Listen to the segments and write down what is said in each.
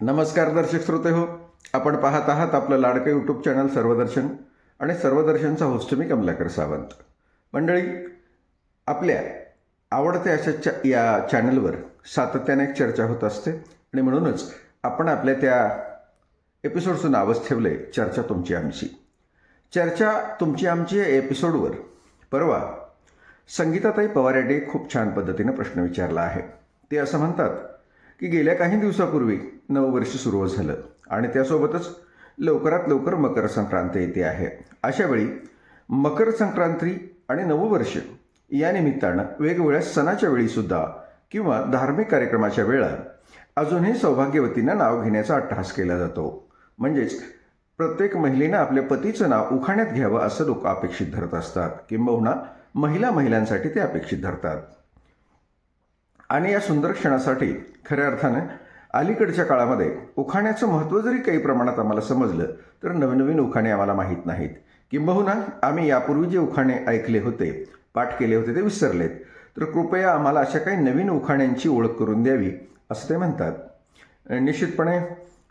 नमस्कार दर्शक श्रोते हो. आपण पाहत आहात आपलं लाडकं यूट्यूब चॅनल सर्वदर्शन आणि सर्वदर्शनचा होस्ट मी कमलाकर सावंत. मंडळी आपल्या आवडत्या अशा च या चॅनलवर सातत्याने एक चर्चा होत असते आणि म्हणूनच आपण आपल्या त्या एपिसोडचं नावच ठेवलं आहे चर्चा तुमची आमची. चर्चा तुमची आमची या एपिसोडवर परवा संगीताताई पवार यांनी खूप छान पद्धतीनं प्रश्न विचारला आहे. ते असं म्हणतात की गेल्या काही दिवसापूर्वी नववर्ष सुरू झालं आणि त्यासोबतच लवकरात लवकर मकर संक्रांत येते आहे. अशावेळी मकर संक्रांती आणि नववर्ष या निमित्तानं वेगवेगळ्या सणाच्या वेळीसुद्धा किंवा धार्मिक कार्यक्रमाच्या वेळा अजूनही सौभाग्यवतीनं नाव घेण्याचा अट्टहास केला जातो. म्हणजेच प्रत्येक महिलेनं आपल्या पतीचं नाव उखाण्यात घ्यावं असं लोक अपेक्षित धरत असतात किंबहुना महिला महिलांसाठी ते अपेक्षित धरतात. आणि या सुंदर क्षणासाठी खऱ्या अर्थानं अलीकडच्या काळामध्ये उखाण्याचं महत्त्व जरी काही प्रमाणात आम्हाला समजलं तर नवनवीन उखाणे आम्हाला माहीत नाहीत. किंबहुना आम्ही यापूर्वी जे उखाणे ऐकले होते पाठ केले होते ते विसरलेत. तर कृपया आम्हाला अशा काही नवीन उखाण्यांची ओळख करून द्यावी असं ते म्हणतात. निश्चितपणे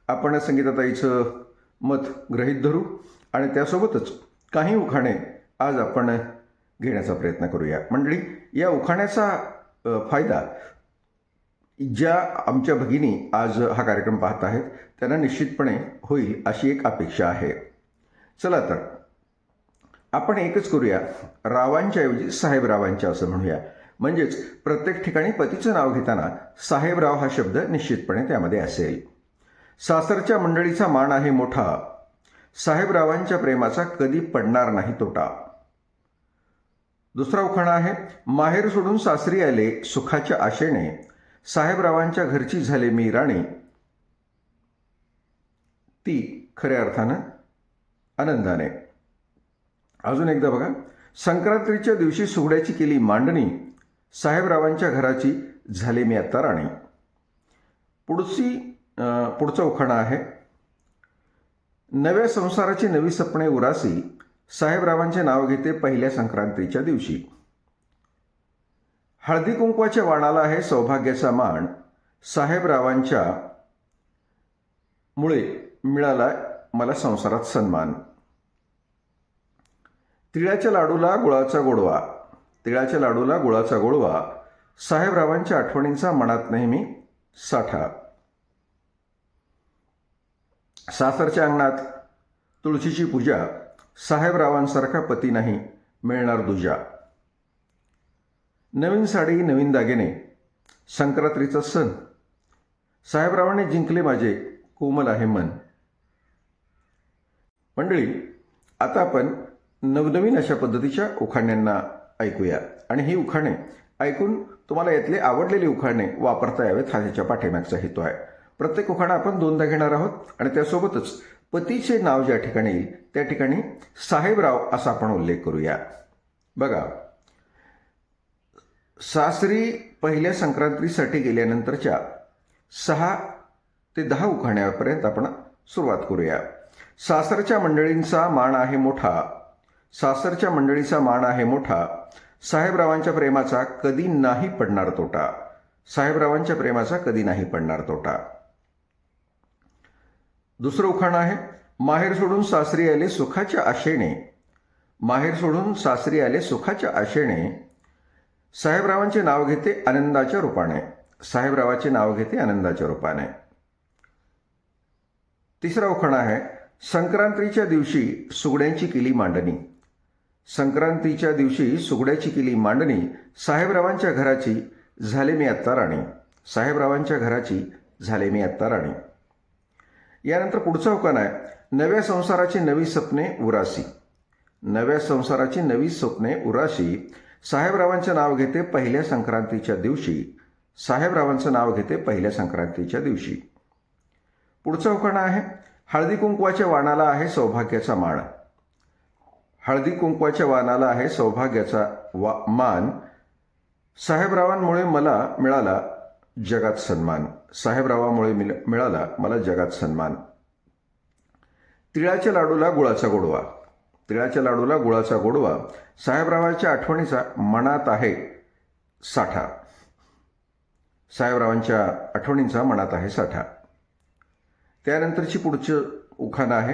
आपण संगीताताईचं मत ग्रहीत धरू आणि त्यासोबतच काही उखाणे आज आपण घेण्याचा प्रयत्न करूया. मंडळी या उखाण्याचा फायदा ज्या आमच्या भगिनी आज हा कार्यक्रम पाहत आहेत त्यांना निश्चितपणे होईल अशी एक अपेक्षा आहे. चला तर आपण एकच करूया. रावांच्या ऐवजी साहेबरावांच्या असं म्हणूया. म्हणजेच प्रत्येक ठिकाणी पतीचं नाव घेताना साहेबराव हा शब्द निश्चितपणे त्यामध्ये असेल. सासरच्या मंडळीचा मान आहे मोठा. साहेबरावांच्या प्रेमाचा कधी पडणार नाही तोटा. दुसरा उखाणा आहे माहेर सोडून सासरी आले सुखाच्या आशेने. साहेबरावांच्या घरची झाले मी राणी. ती खऱ्या अर्थानं आनंदाने. अजून एकदा बघा. संक्रांतीच्या दिवशी सुगड्याची केली मांडणी. साहेबरावांच्या घराची झाले मी आत्ता राणी. पुढची पुढचं पुढचा उखाणा आहे. नव्या संसाराची नवी सपने उरासी साहेबरावांचे नाव घेते पहिल्या संक्रांतीच्या दिवशी. हळदी कुंकवाच्या वाणाला आहे सौभाग्याचा मान साहेबरावांच्या मुळे मिळाला मला संसारात सन्मान. तिळाच्या लाडूला गुळाचा गोडवा. तिळाच्या लाडूला गुळाचा गोडवा. साहेबरावांच्या आठवणींचा मनात नेहमी साठा. सासरच्या अंगणात तुळशीची पूजा साहेबरावांसारखा पती नाही मिळणार दुजा. नवीन साडी नवीन दागिने संक्रांतीचा सण. साहेबरावाने जिंकले माझे कोमल आहे मन. मंडळी आता आपण नवनवीन अशा पद्धतीच्या उखाण्यांना ऐकूया. आणि ही उखाणे ऐकून तुम्हाला यातले आवडलेले उखाणे वापरता यावेत हा त्याच्या पाठीमागचा हेतू आहे. प्रत्येक उखाणा आपण दोनदा घेणार आहोत आणि त्यासोबतच पतीचे नाव ज्या ठिकाणी येईल त्या ठिकाणी साहेबराव असा आपण उल्लेख करूया. बघा सासरी पहिल्या संक्रांतीसाठी गेल्यानंतरच्या सहा ते दहा उखाण्यापर्यंत आपण सुरुवात करूया. सासरच्या मंडळींचा मान आहे मोठा. सासरच्या मंडळीचा मान आहे मोठा. साहेबरावांच्या प्रेमाचा कधी नाही पडणार तोटा. साहेबरावांच्या प्रेमाचा कधी नाही पडणार तोटा. दुसरं उखाणं आहे माहेर सोडून सासरी आले सुखाच्या आशेने. माहेर सोडून सासरी आले सुखाच्या आशेने. साहेबरावांचे नाव घेते आनंदाच्या रूपाने. साहेबरावाचे नाव घेते आनंदाच्या रूपाने. तिसरा उखाणा आहे संक्रांतीच्या दिवशी सुगड्यांची केली मांडणी. संक्रांतीच्या दिवशी सुगड्याची केली मांडणी साहेबरावांच्या घराची झाले मी आत्ता राणी. साहेबरावांच्या घराची झाले मी आत्ता राणी. यानंतर पुढचा उखण आहे नव्या संसाराची नवी स्वप्ने उरासी. नव्या संसाराची नवी स्वप्ने उराशी साहेबरावांचं नाव घेते पहिल्या संक्रांतीच्या दिवशी. साहेबरावांचं नाव घेते पहिल्या संक्रांतीच्या दिवशी. पुढचा उखाणा आहे हळदी कुंकवाच्या वाणाला आहे सौभाग्याचा माळ हळदी कुंकवाच्या वाणाला आहे सौभाग्याचा वा मान. साहेबरावांमुळे मला मिळाला जगात सन्मान. साहेबरावामुळे मिळाला मला जगात सन्मान. तिळाच्या लाडूला गुळाचा गोडवा. तिळाच्या लाडूला गुळाचा गोडवा. साहेबरावांच्या आठवणीचा मनात आहे साठा. साहेबरावांच्या आठवणींचा मनात आहे साठा. त्यानंतरची पुढचं उखाणं आहे.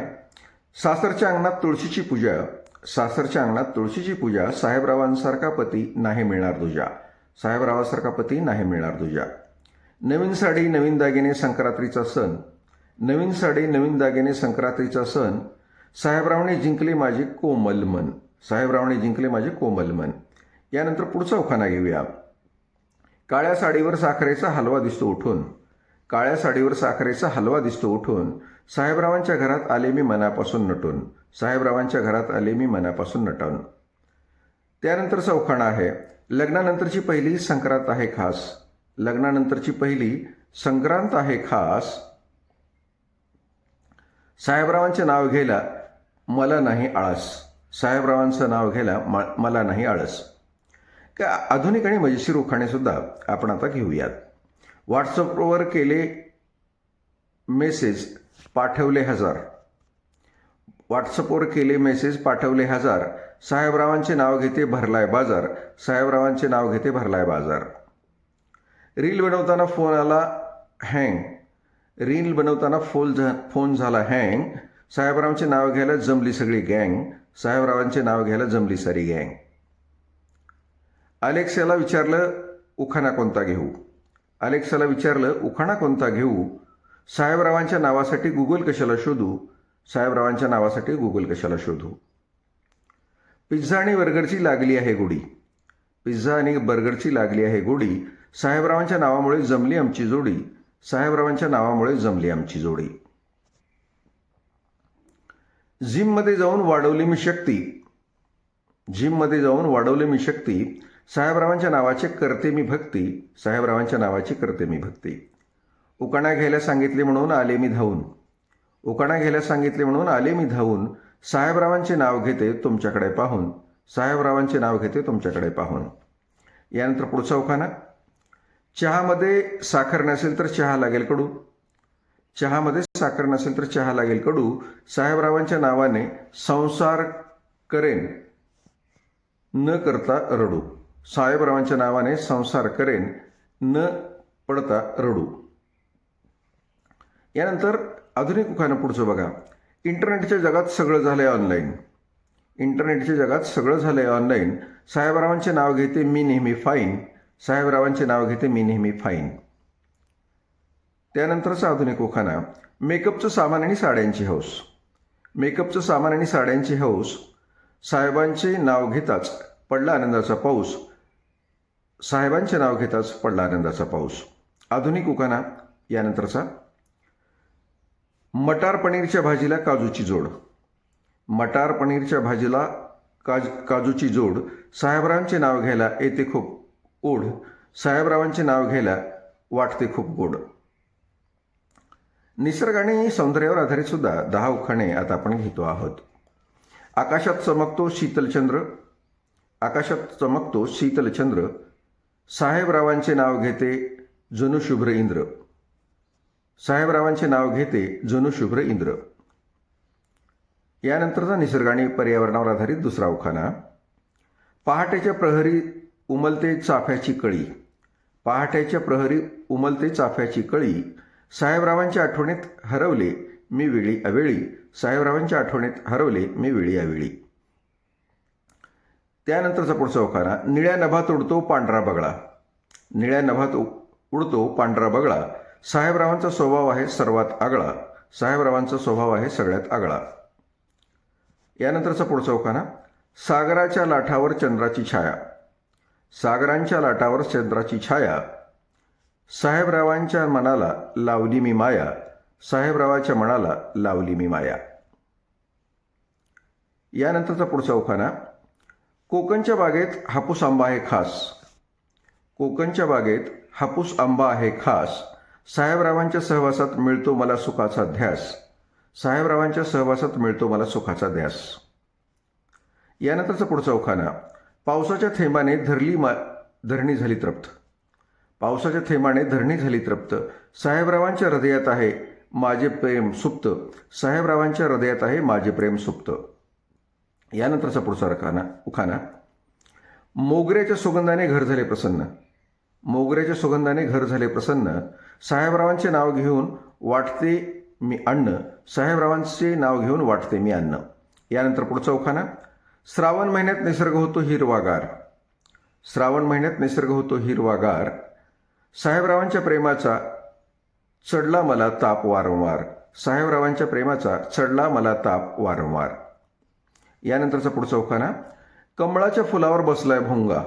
सासरच्या अंगणात तुळशीची पूजा. सासरच्या अंगणात तुळशीची पूजा. साहेबरावांसारखा पती नाही मिळणार तुझ्या. साहेबरावासारखा पती नाही मिळणार तुझ्या. नवीन साडी नवीन दागिने संक्रांतीचा सण. नवीन साडी नवीन दागिने संक्रांतीचा सण. साहेबरावने जिंकले माझे कोमल मन. साहेबरावने जिंकले माझे कोमल मन. यानंतर पुढचा उखाणा घेऊया. काळ्या साडीवर साखरेचा हलवा दिसतो उठून. काळ्या साडीवर साखरेचा हलवा दिसतो उठून. साहेबरावांच्या घरात आले मी मनापासून नटून. साहेबरावांच्या घरात आले मी मनापासून नटून. त्यानंतर उखाणा आहे. लग्नानंतरची पहिली संक्रांत आहे खास. लग्नानंतरची पहिली संक्रांत आहे खास. साहेबरावांचे नाव घ्यायला मला नाही आळस. साहेबरावांचं नाव घ्यायला म- मला नाही आळस. का आधुनिक आणि मजेशीर उखाणेसुद्धा आपण आता घेऊयात. व्हॉट्सअपवर केले मेसेज पाठवले हजार. व्हॉट्सअपवर केले मेसेज पाठवले हजार. साहेबरावांचे नाव घेते भरलाय बाजार. साहेबरावांचे नाव घेते भरलाय बाजार. रील बनवताना फोन आला हँग. रील बनवताना फोन झा फोन झाला हँग. साहेबरावांचे नाव घ्यायला जमली सगळी गँग साहेबरावांचे नाव घ्यायला जमली सारी गँग. अलेक्साला विचारलं उखाणा कोणता घेऊ? अलेक्साला विचारलं उखाणा कोणता घेऊ? साहेबरावांच्या नावासाठी गुगल कशाला शोधू? साहेबरावांच्या नावासाठी गुगल कशाला शोधू? पिझ्झा आणि बर्गरची लागली आहे गोडी. पिझ्झा आणि बर्गरची लागली आहे गोडी. साहेबरावांच्या नावामुळे जमली आमची जोडी. साहेबरावांच्या नावामुळे जमली आमची जोडी. जिममध्ये जाऊन वाढवली मी शक्ती. जिममध्ये जाऊन वाढवली मी शक्ती. साहेबरावांच्या नावाचे करते मी भक्ती. साहेबरावांच्या नावाची करते मी भक्ती. उकाणा घ्यायला सांगितले म्हणून आले मी धावून. उकाणा घ्यायला सांगितले म्हणून आले मी धावून. साहेबरावांचे नाव घेते तुमच्याकडे पाहून. साहेबरावांचे नाव घेते तुमच्याकडे पाहून. यानंतर पुढचा उखाणा. चहामध्ये साखर नसेल तर चहा लागेल कडू. चहामध्ये साखर नसेल तर चहा लागेल. कडू साहेबरावांच्या नावाने संसार करेन. न करता रडू. साहेबरावांच्या नावाने संसार करेन न पडता रडू. यानंतर आधुनिक उखाणं पुढचं बघा. इंटरनेटच्या जगात सगळं झालंय ऑनलाईन. इंटरनेटच्या जगात सगळं झालंय ऑनलाईन. साहेबरावांचे नाव घेते मी नेहमी फाईन साहेबरावांचे नाव घेते मी नेहमी फाईन त्यानंतरचा आधुनिक उखाणा. मेकअपचं सामान आणि साड्यांची हौस. मेकअपचं सामान आणि साड्यांची हौस साहेबांचे नाव घेताच पडला आनंदाचा पाऊस. साहेबांचे नाव घेताच पडला आनंदाचा पाऊस. आधुनिक उखाणा यानंतरचा. मटार पनीरच्या भाजीला काजूची जोड. मटार पनीरच्या भाजीला काज काजूची जोड. साहेबरावांचे नाव घ्यायला येते खूप ओढ. साहेबरावांचे नाव घ्यायला वाटते खूप गोड. निसर्ग आणि सौंदर्यावर आधारित सुद्धा दहा उखाणे आता आपण घेतो आहोत. आकाशात चमकतो शीतलचंद्र आकाशात चमकतो शीतलचंद्र साहेबरावांचे नाव घेते जणू शुभ्र इंद्र. साहेबरावांचे नाव घेते जणू शुभ्र इंद्र. यानंतरचा निसर्ग आणि पर्यावरणावर आधारित दुसरा उखाणा. पहाटेच्या प्रहरी उमलते चाफ्याची कळी. पहाटेच्या प्रहरी उमलते चाफ्याची कळी. साहेबरावांच्या आठवणीत हरवले मी वेळी अवेळी. साहेबरावांच्या आठवणीत हरवले मी वेळी अवेळी. त्यानंतरचा पुढचा उखाणा निळ्या नभात उडतो पांढरा बगळा. निळ्या नभात उडतो पांढरा बगळा. साहेबरावांचा स्वभाव आहे सर्वात आगळा. साहेबरावांचा स्वभाव आहे सगळ्यात आगळा. यानंतरचा पुढचा उखाणा सागराच्या लाठावर चंद्राची छाया. सागरांच्या लाटावर चंद्राची छाया. साहेबरावांच्या मनाला लावली मी माया साहेबरावाच्या मनाला लावली मी माया. यानंतरचा पुढचा उखाणा कोकणच्या बागेत हापूस आंबा आहे खास. कोकणच्या बागेत हापूस आंबा आहे खास. साहेबरावांच्या सहवासात मिळतो मला सुखाचा ध्यास. साहेबरावांच्या सहवासात मिळतो मला सुखाचा ध्यास. यानंतरचा पुढचा उखाणा पावसाच्या थेंबाने धरली मा धरणी झाली तृप्त. पावसाच्या थेंबाने धरणी झाली तृप्त. साहेबरावांच्या हृदयात आहे माझे प्रेम सुप्त. साहेबरावांच्या हृदयात आहे माझे प्रेम सुप्त. यानंतरचा पुढचा रखाना उखाना. मोगऱ्याच्या सुगंधाने घर झाले प्रसन्न. मोगऱ्याच्या सुगंधाने घर झाले प्रसन्न. साहेबरावांचे नाव घेऊन वाटते मी अन्न. साहेबरावांचे नाव घेऊन वाटते मी अन्न. यानंतर पुढचा उखाना. श्रावण महिन्यात निसर्ग होतो हिरवागार. श्रावण महिन्यात निसर्ग होतो हिरवागार. साहेबरावांच्या प्रेमाचा चढला मला ताप वारंवार. साहेबरावांच्या प्रेमाचा चढला मला ताप वारंवार. यानंतरचा पुढचा उखाणा कमळाच्या फुलावर बसलाय भुंगा.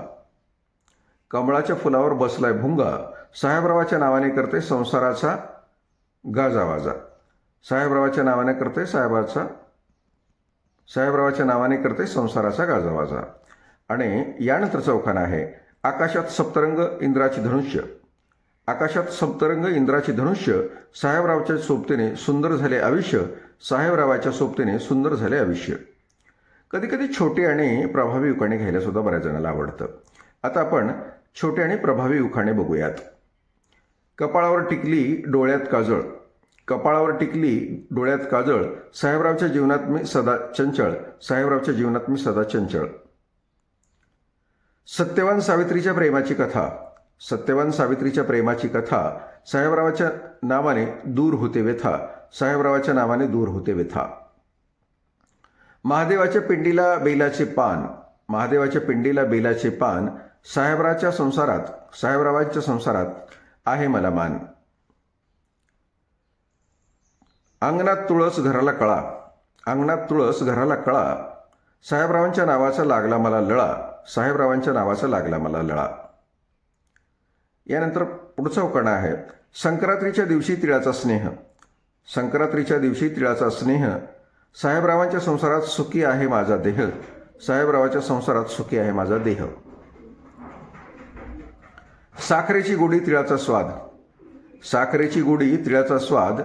कमळाच्या फुलावर बसलाय भुंगा साहेबरावाच्या नावाने करते संसाराचा गाजावाजा. साहेबरावाच्या नावाने करते साहेबाचा साहेबरावाच्या नावाने करते संसाराचा गाजावाजा. आणि यानंतरचा उखाणा आहे आकाशात सप्तरंग इंद्राची धनुष्य. आकाशात सप्तरंग इंद्राचे धनुष्य साहेबरावच्या सोबतीने सुंदर झाले आयुष्य साहेबरावाच्या सोबतीने सुंदर झाले आयुष्य. कधीकधी छोटे छोटी आणि प्रभावी उखाणे घ्यायला सुद्धा बऱ्याच जणांना आवडतं. आता आपण छोटे आणि प्रभावी उखाणे बघूयात. कपाळावर टिकली डोळ्यात काजळ. कपाळावर टिकली डोळ्यात काजळ. साहेबरावच्या जीवनात मी सदा चंचळ. साहेबरावच्या जीवनात मी सदा चंचळ. सत्यवान सावित्रीच्या प्रेमाची कथा. सत्यवान सावित्रीच्या प्रेमाची कथा साहेबरावाच्या नावाने दूर होते व्यथा. साहेबरावाच्या नावाने दूर होते व्यथा. महादेवाच्या पिंडीला बेलाचे पान. महादेवाच्या पिंडीला बेलाचे पान साहेबराच्या संसारात साहेबरावांच्या संसारात आहे मला मान. अंगणात तुळस घराला कळा. अंगणात तुळस घराला कळा. साहेबरावांच्या नावाचा लागला मला लळा. साहेबरावांच्या नावाचा लागला मला लळा. यानंतर पुढचा उखाणा आहे. संक्रांतीच्या दिवशी तिळाचा स्नेह. संक्रांतीच्या दिवशी तिळाचा स्नेह. साहेबरावांच्या संसारात सुखी आहे माझा देह. साहेबरावाच्या संसारात सुखी आहे माझा देह. साखरेची गोडी तिळाचा स्वाद. साखरेची गोडी तिळाचा स्वाद.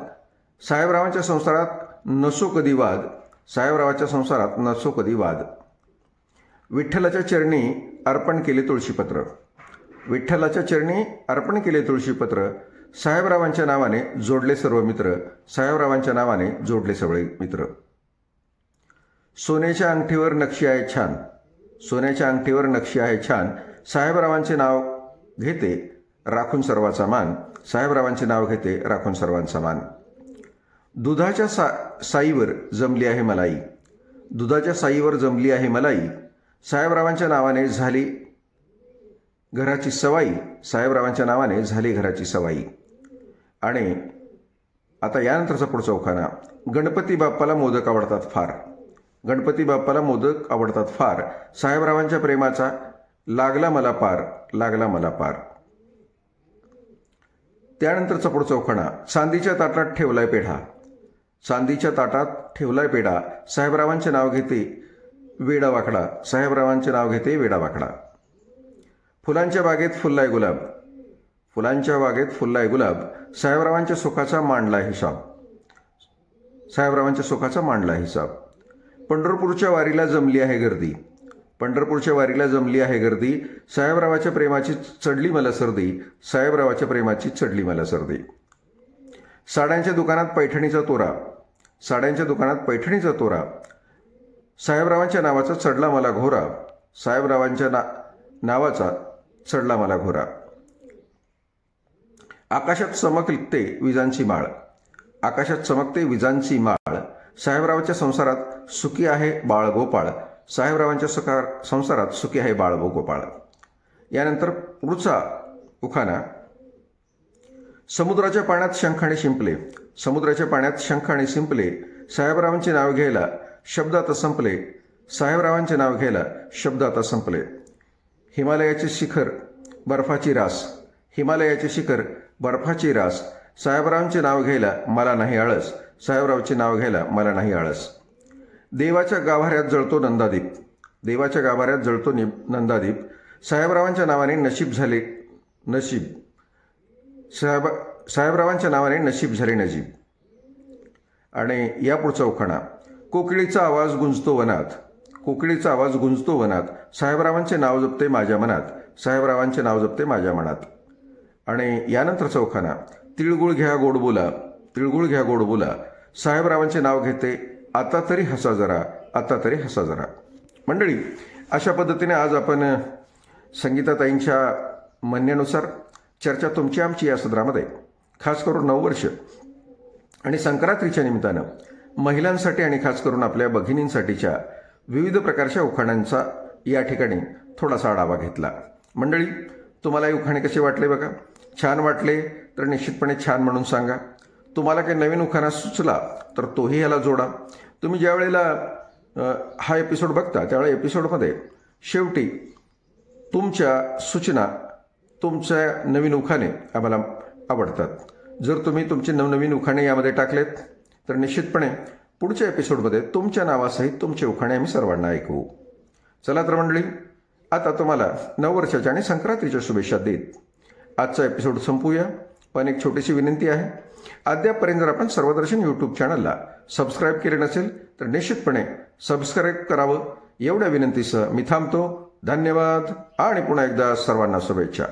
साहेबरावांच्या संसारात नसो कधी वाद. साहेबरावाच्या संसारात नसो कधी वाद. विठ्ठलाच्या चरणी अर्पण केले तुळशीपत्र. विठ्ठलाच्या चरणी अर्पण केले तुळशीपत्र साहेबरावांच्या नावाने जोडले सर्व मित्र. साहेबरावांच्या नावाने जोडले सगळे मित्र. सोन्याच्या अंगठीवर नक्षी आहे छान. सोन्याच्या अंगठीवर नक्षी आहे छान. साहेबरावांचे नाव घेते राखून सर्वाचा मान. साहेबरावांचे नाव घेते राखून सर्वांचा मान. दुधाच्या सा साईवर जमली आहे मलाई. दुधाच्या साईवर जमली आहे मलाई. साहेबरावांच्या नावाने झाली घराची सवाई साहेबरावांच्या नावाने झाली घराची सवाई. आणि आता यानंतरचा पुढचा उखाणा. गणपती बाप्पाला मोदक आवडतात फार. गणपती बाप्पाला मोदक आवडतात फार. साहेबरावांच्या प्रेमाचा लागला मला पार लागला मला पार. त्यानंतरचा पुढचा उखाणा. चांदीच्या ताटात ठेवलाय पेढा. चांदीच्या ताटात ठेवलाय पेढा. साहेबरावांचे नाव घेते वेडा वाकडा साहेबरावांचे नाव घेते वेडा वाकडा फुलांच्या बागेत फुललाय गुलाब. फुलांच्या बागेत फुललाय गुलाब. साहेबरावांच्या सुखाचा मांडला हिसाब. साहेबरावांच्या सुखाचा मांडला हिसाब. पंढरपूरच्या वारीला जमली आहे गर्दी. पंढरपूरच्या वारीला जमली आहे गर्दी. साहेबरावाच्या प्रेमाची चढली मला सर्दी. साहेबरावाच्या प्रेमाची चढली मला सर्दी. साड्यांच्या दुकानात पैठणीचा तोरा. साड्यांच्या दुकानात पैठणीचा तोरा. साहेबरावांच्या नावाचा चढला मला घोरा. साहेबरावांच्या ना नावाचा चढला मला घोरा. आकाशात चमकते विजांची माळ. आकाशात चमकते विजांची माळ. साहेबरावांच्या संसारात सुखी आहे बाळ गोपाळ साहेबरावांच्या सकार संसारात सुखी आहे बाळ गोपाळ यानंतर पुढचा उखाना समुद्राच्या पाण्यात शंख आणि शिंपले. समुद्राच्या पाण्यात शंख आणि शिंपले. साहेबरावांचे नाव घ्यायला शब्दात संपले. साहेबरावांचे नाव घ्यायला शब्दात संपले. हिमालयाचे शिखर बर्फाची रास. हिमालयाचे शिखर बर्फाची रास. साहेबरावांचे नाव घ्यायला मला नाही आळस. साहेबरावचे नाव घ्यायला मला नाही आळस. देवाच्या गाभाऱ्यात जळतो नंदादीप. देवाच्या गाभाऱ्यात जळतो नि नंदादीप. साहेबरावांच्या नावाने नशीब झाले नशीब. साहेब साहेबरावांच्या नावाने नशीब झाले नजीब. आणि यापुढचा उखाणा. कोकिळीचा आवाज गुंजतो वनात. कोकिळीचा आवाज गुंजतो वनात साहेबरावांचे नाव जपते माझ्या मनात. साहेबरावांचे नाव जपते माझ्या मनात. आणि यानंतर चौखाना. तिळगुळ घ्या गोड बोला. तिळगुळ घ्या गोड बोला. साहेबरावांचे नाव घेते आता तरी हसा जरा आता तरी हसा जरा. मंडळी अशा पद्धतीने आज आपण संगीताताईंच्या म्हणण्यानुसार चर्चा तुमची आमची या सदरामध्ये. खास करून नऊ वर्ष. आणि संक्रांतीच्या निमित्तानं महिलांसाठी आणि खास करून आपल्या भगिनींसाठीच्या विविध प्रकारच्या उखाण्यांचा या ठिकाणी थोडासा आढावा घेतला. मंडळी तुम्हाला हे उखाणे कसे वाटले बघा? छान वाटले तर निश्चितपणे छान म्हणून सांगा. तुम्हाला काही नवीन उखाणा सुचला तर तोही ह्याला जोडा. तुम्ही ज्या वेळेला हा एपिसोड बघता त्यावेळेला एपिसोडमध्ये शेवटी तुमच्या सूचना तुमच्या नवीन उखाणे आम्हाला आवडतात. जर तुम्ही तुमचे नवनवीन उखाणे यामध्ये टाकलेत तर निश्चितपणे पुढच्या एपिसोडमध्ये तुमच्या नावासहित तुमचे उखाणे आम्ही सर्वांना ऐकवू चला तर मंडळी आता तुम्हाला नववर्षाच्या आणि संक्रांतीच्या शुभेच्छा देत आजचा एपिसोड संपूया. पण एक छोटीशी विनंती आहे अद्यापपर्यंत जर आपण सर्वदर्शन यूट्यूब चॅनलला सबस्क्राईब केले नसेल तर निश्चितपणे सबस्क्राईब करावं. एवढ्या विनंतीसह मी थांबतो. धन्यवाद आणि पुन्हा एकदा सर्वांना शुभेच्छा.